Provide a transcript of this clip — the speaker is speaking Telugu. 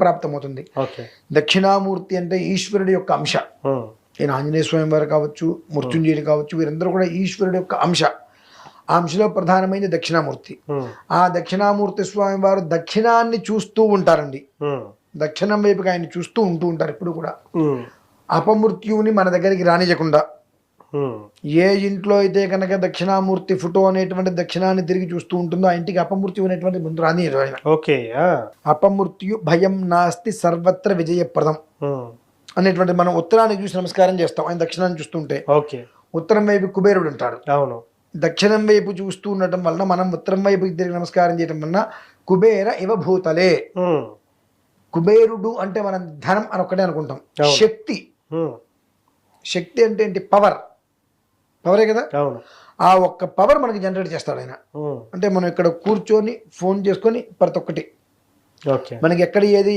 సంప్రాప్తమవుతుంది ఓకే. దక్షిణామూర్తి అంటే ఈశ్వరుడి యొక్క అంశ. ఈయన ఆంజనేయ స్వామి వారు కావచ్చు మృత్యుంజయుడు కావచ్చు వీరందరూ కూడా ఈశ్వరుడి యొక్క అంశ. ఆ అంశలో ప్రధానమైనది దక్షిణామూర్తి. ఆ. దక్షిణామూర్తి స్వామి వారు దక్షిణాన్ని చూస్తూ ఉంటారండి. దక్షిణం వైపుకి ఆయన చూస్తూ ఉంటూ ఉంటారు ఇప్పుడు కూడా. అపమృత్యువుని మన దగ్గరికి రానియకుండా ఏ ఇంట్లో అయితే కనుక దక్షిణామూర్తి ఫోటో అనేటువంటి దక్షిణాన్ని తిరిగి చూస్తూ ఉంటుందో ఆ ఇంటికి అపమృత్యు అనేటువంటి ముందు ఆయన. ఓకే అపమృత్యు భయం నాస్తి సర్వత్ర విజయప్రదం అనేటువంటి మనం ఉత్తరానికి చూసి నమస్కారం చేస్తాం. ఆయన దక్షిణాన్ని చూస్తుంటే ఓకే. ఉత్తరం వైపు కుబేరుడు ఉంటాడు. అవును. దక్షిణం వైపు చూస్తూ ఉండటం వలన మనం ఉత్తరం వైపు తిరిగి నమస్కారం చేయటం వలన కుబేర ఇవ భూతలే. కుబేరుడు అంటే మనం ధనం అని ఒక్కటే అనుకుంటాం. శక్తి. శక్తి అంటే ఏంటి? పవర్. పవరే కదా? అవును. ఆ ఒక్క పవర్ మనకి జనరేట్ చేస్తాడు ఆయన. అంటే మనం ఇక్కడ కూర్చొని ఫోన్ చేసుకొని ప్రతి ఒక్కటి. ఓకే. మనకి ఎక్కడ ఏది